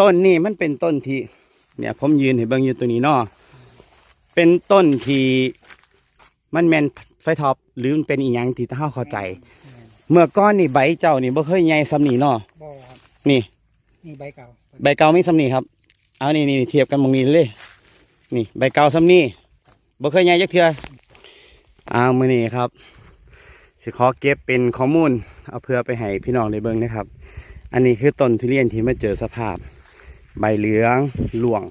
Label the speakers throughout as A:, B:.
A: ต้นนี่มันเป็นต้นที่ เนี่ย ผมยืนเห็นเบิ่งอยู่ตัวนี้เนาะเป็นต้นที่มันแมนไฟท็อปหรือมันเป็นอีหยังที่ถ้าเราเข้าใจ เมื่อก้อนนี่ใบเจ้านี่บ่เคยใหญ่ซ้ำนี่เนาะ
B: บ่ครับ
A: นี่
B: นี่ใบเก่า
A: ใบเก่ามีซ้ำนี่ครับ เอานี่นี่เทียบกันหมองนี้เลย นี่ ใบเก่าซ้ำนี่บ่เคยใหญ่จักเทื่อเอามื้อนี้ครับสิขอเก็บเป็นข้อมูล เอาเพื่อไปให้พี่น้องได้เบิ่งนะครับ อันนี้คือต้นทุเรียนที่มาเจอสภาพ ใบเหลืองหลวง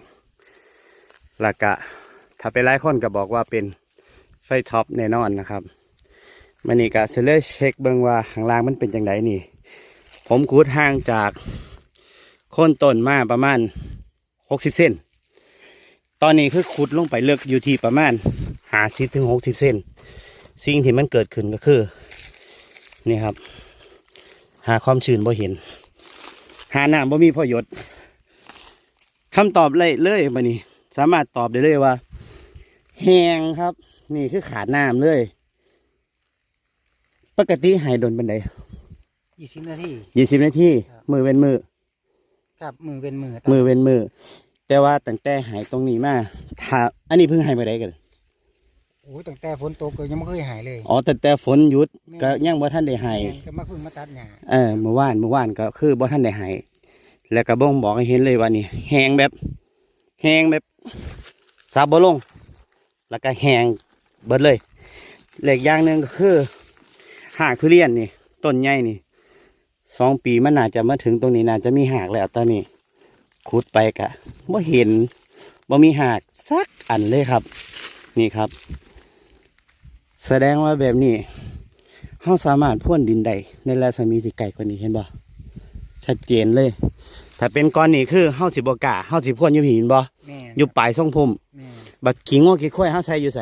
A: แล้วก็ถ้าไปไล่คนก็บอกว่าเป็นไฟท็อปแน่นอนนะครับมันนี่ก็เซเลเช็คเบิ่งว่าข้างล่างมันเป็นจังไดนี่ ผมกูดห่างจากโคนต้นมาประมาณหกสิบเซนตอนนี้คือขุดลงไปเลือกอยู่ที่ประมาณหาสิบถึงหกสิบเซนสิ่งที่มันเกิดขึ้นก็คือ นี่ครับ หาความชื้นบ่เห็น หาน้ำบ่มีพอหยด คำตอบเลยเลยบันนี้สามารถตอบได้เลยว่าแห้งครับ นี่คือขาดน้ำเลย ปกติใหายโดนเป็นได
B: ยี่สิบนาที
A: ยี่สิบนาที
B: ครับ
A: มือเป็นมือ
B: ครับมือเป็นมือ
A: มือเป็นมือ แต่ว่าตั้งแต่หายตรงนี้มาถ้าอันนี้เพิ่งหายไปได้กัน
B: โอ้ยตั้งแต่ฝนตกก็ยังไม่เคยหายเลย
A: อ๋อแต่แต่ฝนหยุดก็ยังบ่ท่านได้หาย
B: แม่นก็มาเพิ่งมาตัดหญ้า
A: เออเมื่อวานเมื่อวานก็คือบ่ท่านได้หาย แล้วก็บ่งบอกให้เห็นเลยว่านี่แหงแบบแหงแบบซาบลง แล้วก็แหงเบิดเลยเหล็กอย่างหนึ่งก็คือหากทุเรียนนี่ต้นใหญ่นี่สองปีมันน่าจะมาถึงตรงนี้น่าจะมีหากแล้วตอนนี้ขุดไปกะบ่เห็นบ่มีหากสักอันเลยครับ นี่ครับ แสดงว่าแบบนี้เฮาสามารถพ่วนดินได้ในรัศมีที่ไกลกว่านี้เห็นบ่ ชัดเจนเลย ถ้าเป็นก้อนนี้คือเฮาสิบ่กล้าเฮาสิพ่วนอยู่หินบ่
B: แม่น
A: อยู่ปลายทรงพุ่ม
B: แม่น
A: บัดขิงงอขี้ข้อยเฮาใส่อยู่ไส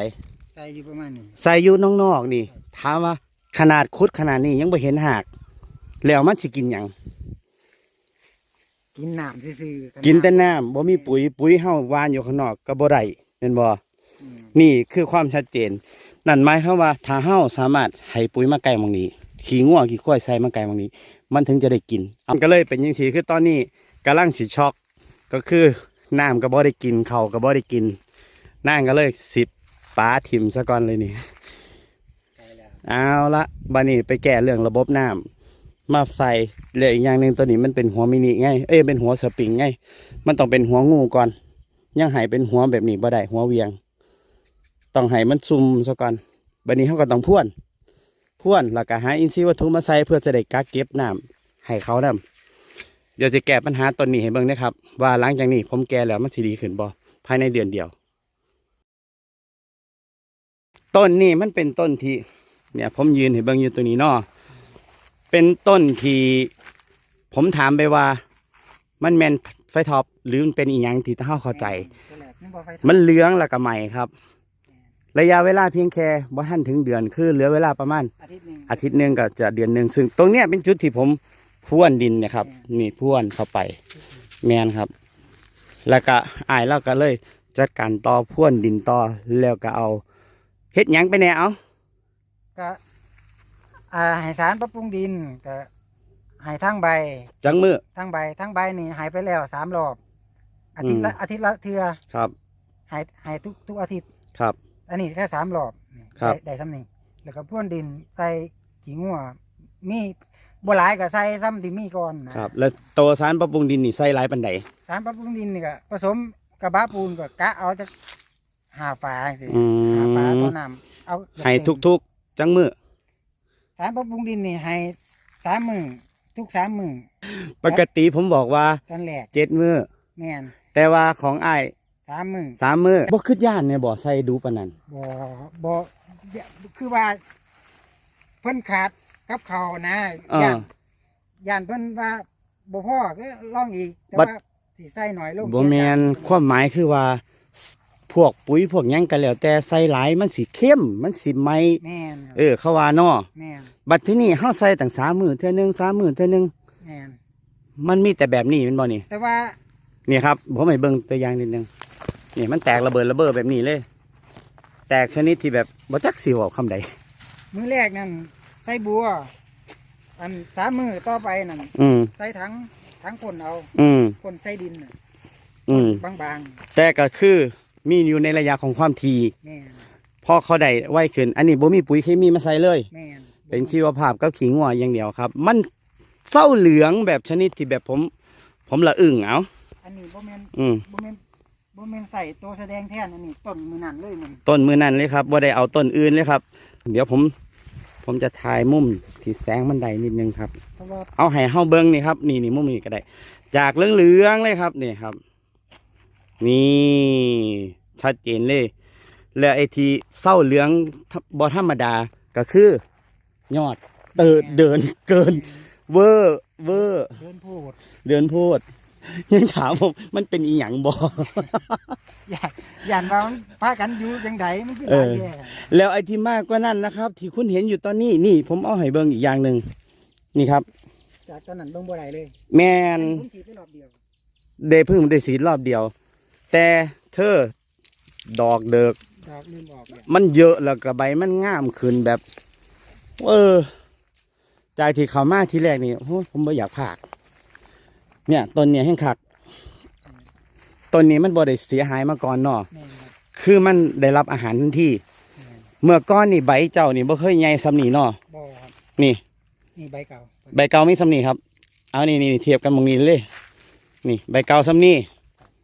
B: ใส่อยู่ประมาณนี้
A: ใส่อยู่นอกๆนี่ถามว่าขนาดคุดขนาดนี้ยังบ่เห็นหากแล้วมันสิกินหยัง
B: กินน้ำซื่อๆ
A: กินแต่น้ำบ่มีปุ๋ยปุ๋ยเฮาวานอยู่ข้างนอกก็บ่ได้แม่นบ่
B: อืม
A: นี่คือความชัดเจน นั่นหมายความว่าถ้าเฮาสามารถให้ปุ๋ยมาไกลหมองนี้ขี้งัวขี้ข้อยใส่มาไกลหมองนี้ มันถึงจะได้กินมันก็เลยเป็นจังซี่คือตอนนี้กำลังสิช็อกก็คือน้ำก็บ่ได้กินเขาก็บ่ได้กินนั่งก็เลยสิบปลาถิ่มซะก่อนเลยนี่เอาละบันนี้ไปแก้เรื่องระบบน้ำมาใส่เหลืออีกอย่างหนึ่งตัวนี้มันเป็นหัวมินิไงเอ้ยเป็นหัวสปริงไงมันต้องเป็นหัวงูก่อน ยังให้เป็นหัวแบบนี้บ่ได้หัวเวียง ต้องให้มันซุ่มซะก่อนบันนี้เขาก็ต้องพ่วน พ่วนแล้วก็หาอินทรีย์วัตถุมาใส่เพื่อจะได้กักเก็บน้ำให้เขานำเดี๋ยวจะแก้ปัญหาต้นนี้ให้เบิ่งนะครับ ว่าหลังจากนี้ผมแก้แล้วมันสิดีขึ้นบ่ภายในเดือนเดียว ต้นนี้มันเป็นต้นที่เนี่ย ผมยืนเห็นเบิ่งอยู่ตัวนี้เนาะเป็นต้นที่ผมถามไปว่า มันแมนไฟท็อปหรือมันเป็นอีหยังที่ถ้าเราข้าใจ มันเหลืองแล้วก็ใหม่ครับ ระยะเวลาเพียงแค่บ่ทันถึงเดือนคือเหลือเวลาประมาณ
B: อาทิตย์หนึง
A: อาทิตย์หนึ่งก็จะเดือนหนึ่งซึ่งตรงเนี้ยเป็นจุดที่ผมพ่วนดินเนะครับนี่พ่วนเข้าไป แมนครับ แล้วก็อายเราก็เลยจัดการต่อพ่วนดินต่อแล้วก็เอาเฮ็ดหยังไปแน่เอา
B: ก็อ่าให้สารปรับปรุงดินก็ให้ทั้งใบ
A: จังมือ
B: ทั้งใบทั้งใบนี่หายไปแล้วสามรอบ อาทิตย์ละ
A: อืม
B: อาทิตย์ละเทือ
A: ครับ
B: หายหายทุกทุกอาทิตย์
A: ครับ
B: อันนี้แค่สามรอบนี่
A: ครับ
B: ได้ได้ซ้ำนี่แล้วก็พ่นดินใส่ขี้งัวมีบัวหลายก็ใส่ซ้ำที่มีก่อนนะ ครับ
A: แล้วตัวสารปรับปรุงดินนี่ใส่หลายปันใด
B: สารปรับปรุงดินนี่ก็ผสมกระบะปูนก็กะเอาจากหาฝาสิ
A: อื
B: หาฝามต่อน้ำเอา
A: ให้ทุกๆ จังมือ
B: สารปรับปรุงดินนี่ให้สามมือทุกสามมือ
A: ปกติผมบอกว่า
B: ตอนแรก
A: เจ็ดมือ
B: แม่น
A: แต่ว่าของอ้าย
B: สามมือ
A: สามมือบ่คืดย่านเนี่ยบ่ใส่ดูปานนั้น
B: บ่บ่คือว่า เพิ่นขาดกับเขาวนะ
A: อ่า
B: ย่านย่านเพิ่นว่าบ่พอก็ลองอีกแต่
A: บัด
B: ว่าสิใส่หน่อยลง
A: บ่แมนความหมายคือว่า พวกปุ๋ยพวกหยังก็แล้ว แต่ใส่หลายมันสิเข้มมันสิไหม
B: แม่นครับ
A: เออ เขาว่าเนาะ
B: แม่น
A: บัดที่นี่เฮาใส่ตั้งสามมือเท่อหนึงสามมือเท่อหนึง
B: แม่น
A: มันมีแต่แบบนี้แมันบ่นี่
B: แต่ว่า
A: นี่ครับผมให้เบิ่งตัวอย่างนิดนึง นี่มันแตกระเบิดระเบ้อแบบนี้เลย แตกชนิดที่แบบบ่จักสิเว้าคำใด
B: มื้อแรกนั่นใส่บัว อันสามมือต่อไปนั่น
A: อืม
B: ใส่ถังทั้งคนเอา
A: อืม
B: คนใส่ดินน่ะ
A: อืม
B: บาง
A: แต่ก็คือมีอยู่ในระยะของความที
B: ๆแม่น
A: พอเขาได้ไวขึ้น อันนี้บ่มีปุ๋ยเคมีมาใส่เลย
B: แม่น
A: เป็นชีวภาพกับขิงหัวอย่างเดียวครับ มันเศร้าเหลืองแบบชนิดที่แบบผม ผมละอึ่งเอา
B: อันนี้บ่แม่น
A: อืม
B: บ่แม่น บ่แม่นใส่ตัวแสดงแทนอันนี้ต้นมือนั่นเลยมัน
A: ต้นมือนั่นเลยครับบ่ได้เอาต้นอื่นเลยครับ เดี๋ยวผม ผมจะถ่ายมุมที่แสงมันได้นิดนึงครับ
B: เพราะว่า
A: เอาให้เฮาเบิ้งนี่ครับ นี่นี่มุมนี้ก็ได้ จากเหลืองๆเลยครับนี่ครับ นี่ชัดเจนเลย แล้วไอ้ที่เศร้าเหลืองบ่ธรรมดาก็คือยอดเดินเดินเกิน เวอร์เวอร์
B: เดินพูด
A: เดินพูด ยังถามผมมันเป็นอีหยังบ่
B: อยากย่านว่ามันพากันอยู่จังไดมันคือ
A: เอ
B: หลาย
A: อ
B: แย่
A: แล้วไอ้ที่มากกว่านั้นนะครับ ที่คุณเห็นอยู่ตอนนี้นี่ ผมเอาให้เบิ่งอีกอย่างหนึ่งนี่ครับ
B: จากตอนนั้นลงบ่ได้เลย
A: แมน
B: ผมถีบไปรอบเดียว
A: ได้เพิ่งได้สีดรอบเดียว แต่เธอดอกเดิก
B: ดอกลืมออกเนี่ย
A: มันเยอะแล้วก็ใบมันงามขึ้นแบบ เออจากที่เขามาทีแรกนี่โอ้ยผมไม่อยากพาก เนี่ย ต้นเนี่ยแห้งคักต้นนี้มันบ่ได้เสียหายมาก่อนเนาะ
B: แม่นครับ
A: คือมันได้รับอาหารทันที
B: แม่น
A: เมื่อก้อนนี่ใบเจ้านี่บ่เคยใหญ่สำนีเนาะ
B: บ่ครับ
A: นี่
B: นี่ใบเก่า
A: ใบเก่ามีสำนีครับ เอานี่นี่เทียบกันหมองนี้เลย นี่ ใบเก่าสำนี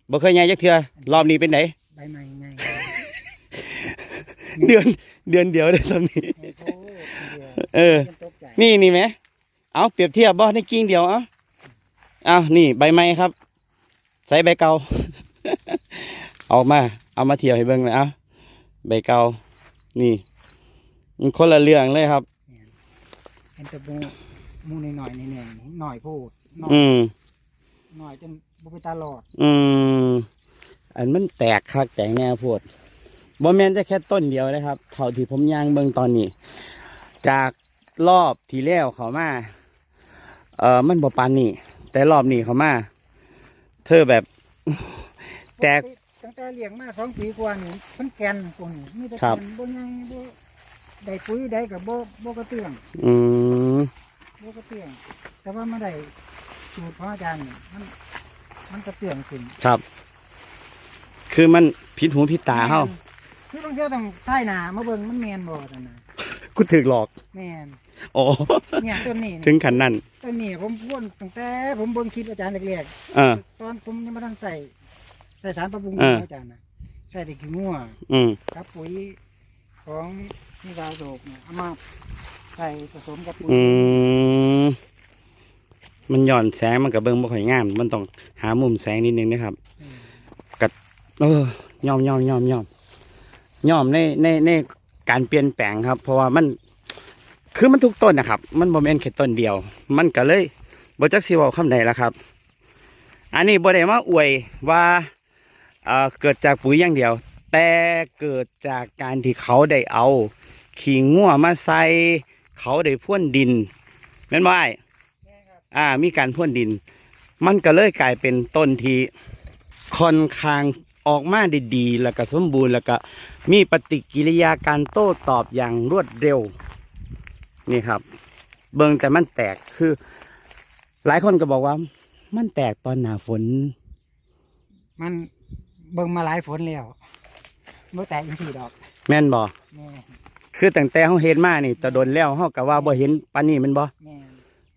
A: บ่เคยใหญ่จักเทื่อรอบนี้เป็นได
B: ใบใหม่ไง
A: เดือนเดือนเดียวได้สำนี
B: โอ้โหเดียว
A: เออ
B: เป็นตกใจ
A: นี่นี่ไหมเอาเปรียบเทียบบ่ในกิ่งเดียวเอาเอานี่ใบไม้ครับ ใส่ใบเก่าออกมา เอามาเทียบให้เบิ่งเลยเอาใบเก่านี่มันคนละเรื่องเลยครับ
B: เป็นแตะมูมูนหน่อยๆนี่แน่หน่อยพูดหน่อย
A: อืม
B: หน่อยจนบุไปตาหลอด
A: อืมอันมันแตกคักแตกแนวโพดบ่แม่นจะแค่ต้นเดียวนะครับเท่าที่ผมย่างเบิ่งตอนนี้ จากรอบที่แล้วเขามา เอ่อมันบ่ปานนี่ แต่รอบนี้เขามา เธอแบบ แตก
B: ปติตั้งแต่เลี้ยงมาสองปีกว่านี่มันแกนกว่านี่มีแต่
A: ครั
B: แก
A: บ
B: นบ่ใหญ่บ่ได้ปุ๋ยได้กับบ่บ่กระเตื้อง
A: อืม
B: บ่กระเตื้อง แต่ว่ามาได้สูตรของอาจารย์นี่มัน มันกระเตื้องขึ้น
A: ครับ คือมันผิดหูผิดตาเฮา
B: คือบางเทื่อต้องใต้หน้ามาเบิ่งมันแม่นบ่นั่นน่ะ
A: กูถึกหลอก
B: แม่น
A: โอ้
B: เนี่ยต้นนี้
A: ถึ
B: นี่
A: งขันนั้น
B: ต้นนี้ผมพ่นตั้งแต่ผมเบิ่งคลิปอาจารย์แรก
A: เออ
B: ๆตอนผมยังบ่ทันใส่ใส่สารปรับปรุง
A: เออ
B: ของอาจารย์น่ะใส่แต่ขี้งัว
A: อืม
B: กับปุ๋ยของนี่ดาวโศกเนี่ยเอามาใส่ผสมกับปุ๋ย
A: อืมมันหย่อนแสงมันกับเบิ่งบ่ค่อยงาม มันต้องหามุมแสงนิดนึงนะครับ
B: อืม
A: เออยอมยอมยอมยอมยอมในในในการเปลี่ยนแปลงครับ เพราะว่ามัน คือมันทุกต้นนะครับ มันบ่แม่นแค่ต้นเดียว มันก็เลยบ่จักสิเว้าคำใดละครับ อันนี้บ่ได้มาอวยว่าเอ่อเกิดจากปุ๋ยอย่างเดียว แต่เกิดจากการที่เขาได้เอา ขี้งัวมาใส่เขาได้พ่นดินแม่นบ่อ้าย
B: แม่ครับ
A: อ่า มีการพ่นดิน มันก็เลยกลายเป็นต้นที่ค่อนข้างออกมาได้ดีแล้วก็สมบูรณ์แล้วก็มีปฏิกิริยาการโต้ตอบอย่างรวดเร็ว นี่ครับ เบิ่งแต่มันแตกคือ หลายคนก็บอกว่า มันแตกตอนหนาฝน
B: มันเบิ่งมาหลายฝนแล้วบ่แตกจังซี่ดอก
A: แม่นบ่
B: แม่
A: คือตั้งแต่เฮาเห็นมานี่แตะโดนแล้วเฮาก็ว่าบ่เห็นปานนี้แมันบ่
B: แม่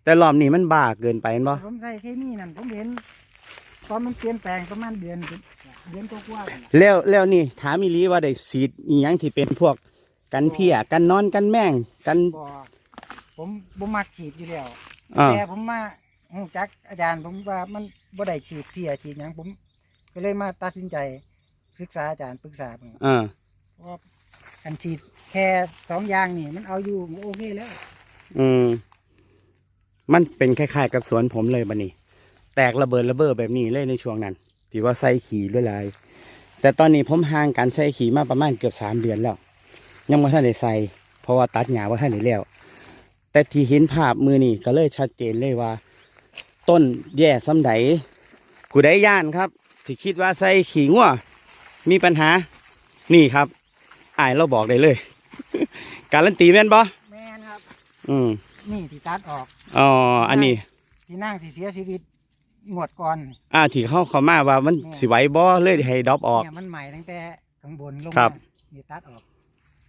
A: แต่รอบนี้มันบ้าเกินไปแม่นบ่
B: ผมใส่เคมีนั่นผมเห็นตอนมันเปลี่ยนแปลงประมาณเดือนเดือนกว่าๆนั่นล่ะ
A: แล้วแล้วนี่ถามอีหลีว่าได้ฉีดอีหยังที่เป็นพวกกันเพียกันนอนกันแมงกัน
B: บ่ ผมบ่มักฉีดอยู่แล้ว
A: อ่า
B: แต่ผมมาฮู้จักอาจารย์ ผมว่ามันบ่ได้ฉีดเพียฉีดหยังผม ก็เลยมาตัดสินใจศึกษาอาจารย์ปรึกษาเพิ่น
A: อ่า
B: เพราะว่าการฉีดแค่สองอย่างนี่ มันเอาอยู่โอเคแล้ว
A: อืม มันเป็นคล้ายๆกับสวนผมเลยบันนี้ แตกระเบิดระเบ้อแบบนี้เลยในช่วงนั้นที่ว่าใส่ขี่ด้วยลาย แต่ตอนนี้ผมห่างการใส่ขี่มาประมาณเกือบสามเดือนแล้ว ยังไม่ทันได้ใส่เพราะว่าตัดหญ้าว่าท่านได้แล้ว แต่ที่เห็นภาพมือนี่ก็เลยชัดเจนเลยว่า ต้นแย่ซ้ำใดกูได้ย่านครับ ที่คิดว่าใส่ขี่งัวมีปัญหา นี่ครับอายเราบอกได้เลย การันตีแม่นปะ
B: แม่นครับ
A: อืม
B: นี่ที่ตัดออก
A: อ๋ออันนี้
B: ที่นั่งสิเสียชีวิตงวดก่อน
A: อ่าที่เขาเขามาว่ามัน
B: แม่
A: สิไหวบ่เลยให้ดรอปออก
B: เนี่ยมันใหม่ตั้งแต่ข้างบนลง
A: ครั
B: มา
A: บ
B: นี่ตัดออก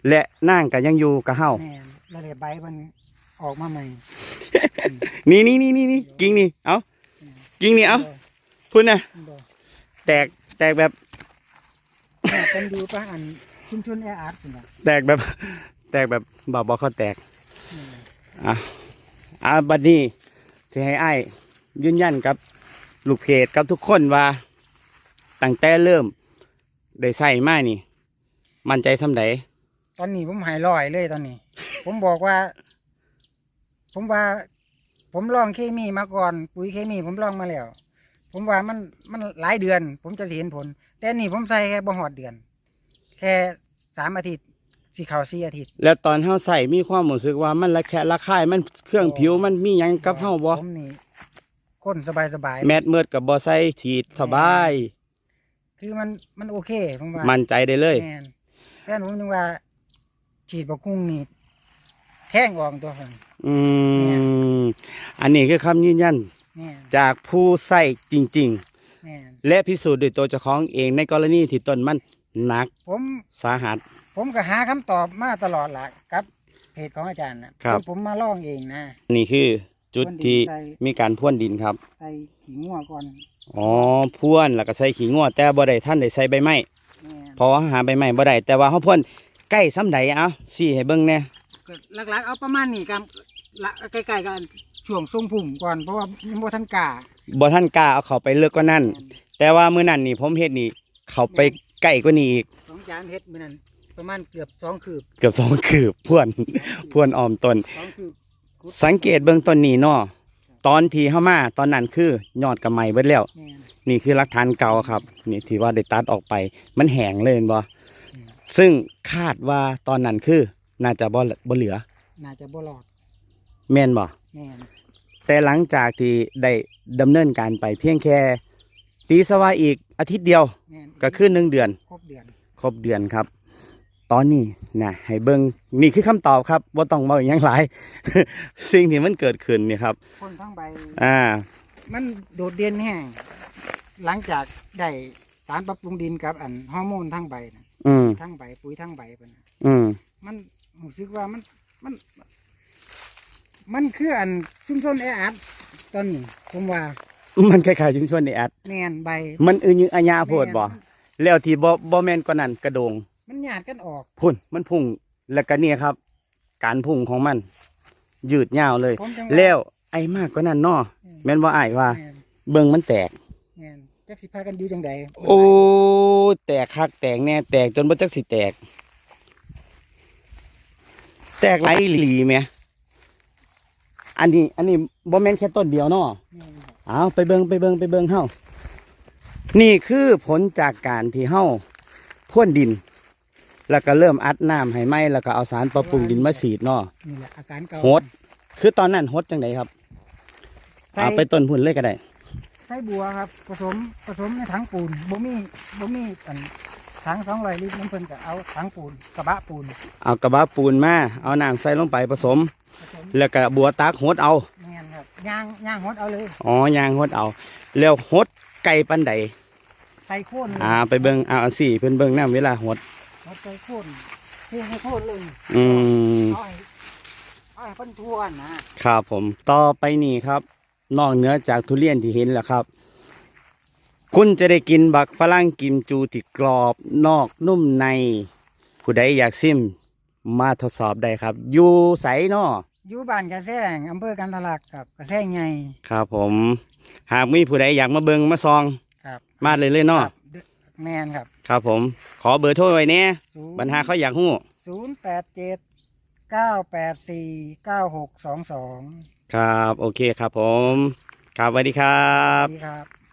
A: และนั่งก็ยังอยู่กับเฮา
B: แม่นแล้วเลยใบมัน ออกมาใหม่
A: นี่นี่นี่นี่นี่กิ่งนี่เอากิ่งนี่เอาพุ่นนะ
B: บ่
A: แตกแตกแบบ
B: แม่เป็นดูปะอันชุมชนแออัดพุ่นน่ะ
A: แตกแบบ แตกแบบบ่บ่เขาแตก
B: อืม
A: อะอะบัดนี้ที่ให้อ้ายยืนยันกับลูกเพจกับทุกคนว่าตั้งแต่เริ่มได้ใส่มานี่ มั่นใจสำใด
B: ตอนนี้ผมหายลอยเลยตอนนี้ ผมบอกว่า ผมว่า ผมลองเคมีมาก่อน ปุ๋ยเคมีผมลองมาแล้ว ผมว่ามันมันหลายเดือน ผมจะสิเห็นผล แต่นี่ผมใส่แค่บ่หอดเดือน แค่สามอาทิตย์สีขาวสี่อาทิตย์
A: แล้วตอนเฮาใส่มีความรู้สึกว่ามันระแคะระคายมันเครื่องผิวมันมีหยังกับเฮาบ่
B: ผมนี่คนสบายสบาย
A: แมดเมิดกับบ่ใส่ฉีดสบาย
B: คือมันมันโอเคผมว่า
A: มั่นใจได้เลย
B: แม่นแต่ผมนึกว่า ฉีดบกุ้งนี่แท่งออกตัวผม
A: อืมอันนี้คือคำยืนยัน
B: แม่น
A: จากผู้ใส่จริง
B: แม่น
A: ๆ และพิสูจน์ด้วยตัวเจ้าของเองในกรณีที่ต้นมันหนัก
B: ผม
A: สาหัส
B: ผมก็หาคำตอบมาตลอดล่ะกับเพจของอาจารย์นะครับ จนผมมาลองเองนะ
A: นี่คือจุดที่
B: ใส่
A: มีการพ่วนดินครับ
B: ใส่ขี้งัวก่อน
A: อ๋อพ่วนแล้วก็ใส่ขี้งัวแต่บ่ได้ท่านได้ใส่ใบไม้
B: แม่น
A: เพราะว่าหาใบไม้บ่ได้แต่ว่าเฮาพ่นใกล้ซ้ำใดเอ้าซี่ให้เบิ่งแหน่
B: ก็หลักๆเอาประมาณนี้กัน ละใกล้ๆกันช่วงทรงพุ่มก่อนเพราะว่ายังบ่ทันกล้า
A: บ่ท่านกล้าเอาเข้าไปลึกกว่านั้น
B: แม่น
A: แต่ว่ามื้อนั้นนี่ผมเฮ็ดนี่ เข้าไปใกล้กว่านี้อีก
B: ของอาจารย์เฮ็ดมื้อนั้น ประมาณเกือบสองคืบ
A: เกือบสองคืบพ่วนพ่วนออมต้น
B: สองคืบขุด
A: สังเกตเบื้องต้นนี้เนาะตอนที่เข้ามาตอนนั้นคือยอดกับไม้เบิดแล้ว
B: แม่น
A: นี่คือหลักฐานเก่าครับ นี่ที่ว่าได้ตัดออกไป มันแห้งเลยเห็นบ่
B: อืม
A: ซึ่งคาดว่าตอนนั้นคือ น่าจะบ่บ่เหลือ
B: น่าจะบ่รอด
A: แม่นบ่
B: แม่น
A: แต่หลังจากที่ได้ดำเนินการไปเพียงแค่ ตีสว่าอีกอาทิตย์เดียว
B: แม่น
A: ก็คือหนึ่งเดือน
B: ครบเดือน
A: ครบเดือนครับ ตอนนี้นะให้เบิ่งนี่คือคำตอบครับว่าต้องเว้าอหยังหลาย สิ่งที่มันเกิดขึ้นนี่ครับ
B: คนทั้งใบ
A: อ่า
B: มันโดดเด่นแห้งหลังจากได้สารปรับปรุงดินกับอันฮอร์โมนทั้งใบนะ
A: อืม
B: ทั้งใบปุ๋ยทั้งใบปะนะ
A: อืม
B: มันรู้สึกว่ามันมัน มันคืออันชุมชนแออัดตอนนี้ผมว่า
A: มันคล้ายๆชุมชนในแอด
B: แมนใบ
A: มันอือยึงอัญญาโพดบ่
B: แม่น
A: แล้วที่บ่บ่แม่นกว่านั้นกระโดง
B: มันหยาดกันออก
A: พุ่นมันพุ่งแล้วก็เนี่ยครับ การพุ่งของมัน ยืดยาวเลย
B: ผมจัง
A: แล้วไอ้มากกว่านั้นเนาะแม่นว่าอ้ายว่า
B: แม่น
A: เบิ่งมันแตก
B: แม่นจักสิพากันอยู่จังใด
A: โอ้แตกคักแตกแน่แตกจนบ่จักสิแตก แตกหลายอีหลีแหม อันนี้ อันนี้บ่แม่นแค่ต้นเดียวเนาะ
B: แม่นครับ
A: เอาไปเบิงไปเบิงไปเบิงเฮานี่คือผลจากการที่เฮาพ่นดิน แล้วก็เริ่มอัดน้ำให้ไหมแล้วก็เอาสารปรับปรุงดินมาฉีดเนาะ
B: นี่แหละอาการเก่า
A: โหดคือตอนนั้นฮดจังไดครับ
B: ใส่
A: เอาไปต้นพุ่นเลยก็ได้
B: ใส่บัวครับ ผสมผสมในถังปูนบ่มีบ่มีอันถังสองร้อยลิตรน้ำเพิ่นก็เอาถังปูนกระบะปูน
A: เอากระบะปูนมาเอาน้ำใส่ลงไปผสม
B: ผสม
A: แล้วก็บัวตากฮดเอา
B: แม่นครับย่างย่างหดเอาเลย
A: อ๋อยางฮดเอา แล้วฮดไก่ปันใด
B: ใส่โค่น
A: อ่า ไปเบิงเอาสิเพิ่นเบิงน้ำเวลาฮด
B: หดใส่โค่นเทให้โค่นเลย
A: อืม
B: เอาให้เอาให้เพิ่นทั่วนะครับ
A: ผม ต่อไปนี่ครับ นอกเหนือจากทุเรียนที่เห็นแล้วครับ คุณจะได้กินบักฝรั่งกิมจูที่กรอบ นอกนุ่มใน ผู้ใดอยากซิม มาทดสอบได้ครับ อยู่ใสนอ
B: อยู่บ้านกระแซงอำเภอกันทะลักครับกระแซงใหญ่
A: ครับผม หากมีผู้ใดอยากมาเบิงมาซอง
B: ครับ
A: มาเลยเลยเนาะ
B: ครับแม่นครับ
A: ครับผม ขอเบอร์โทรไว้เนี่ยปัญหาเขาอยากหู้
B: ศูนย์แปดเจ็ดเก้าแปดสี่เก้าหกสองสอง
A: ครับ โอเคครับผม ครับสวัสดีครั
B: ส
A: บ
B: วัสดีครับ